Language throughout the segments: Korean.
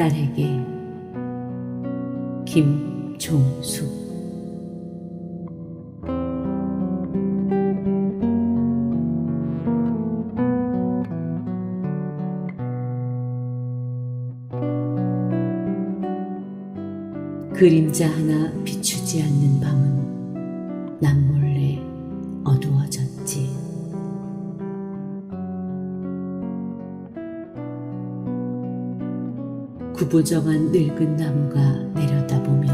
딸에게 김종수. 그림자 하나 비추지 않는 밤은 남몰래 구부정한 늙은 나무가 내려다보며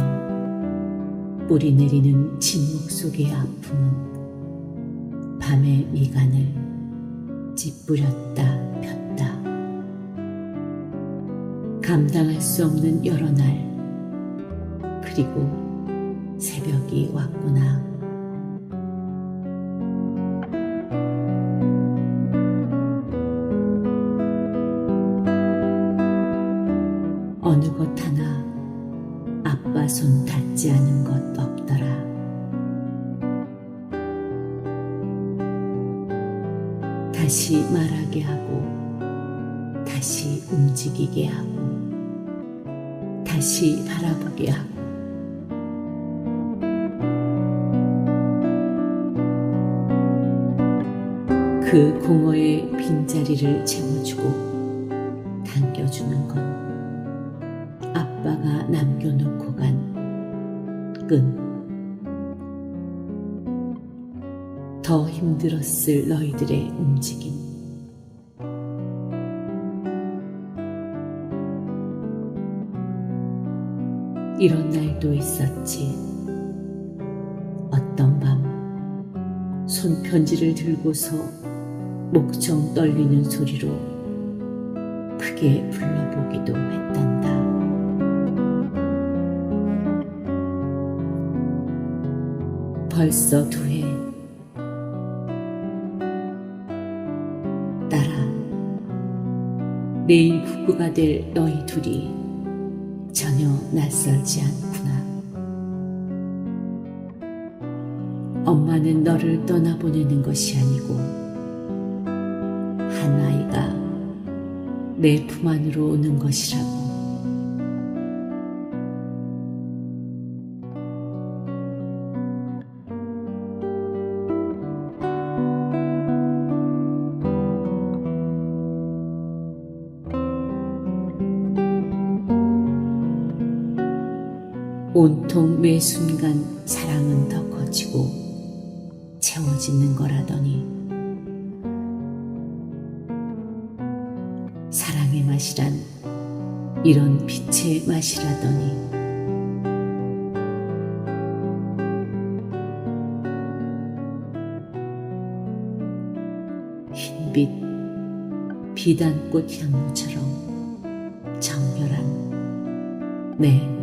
뿌리 내리는 침묵 속의 아픔은 밤의 미간을 찌푸렸다 폈다. 감당할 수 없는 여러 날 그리고 새벽이 왔구나. 어느 것 하나 아빠 손 닿지 않은 것 없더라. 다시 말하게 하고, 다시 움직이게 하고, 다시 바라보게 하고, 그 공허의 빈자리를 채워주고 당겨주는 건 아빠가 남겨놓고 간 끈. 더 힘들었을 너희들의 움직임. 이런 날도 있었지. 어떤 밤, 손편지를 들고서 목청 떨리는 소리로 크게 불러보기도 했단다. 벌써 두 해. 딸아, 내일 부부가 될 너희 둘이 전혀 낯설지 않구나. 엄마는 너를 떠나보내는 것이 아니고, 한 아이가 내 품 안으로 오는 것이라고. 온통 매 순간 사랑은 더 커지고 채워지는 거라더니 사랑의 맛이란 이런 빛의 맛이라더니 흰빛 비단꽃 향처럼 정열한 내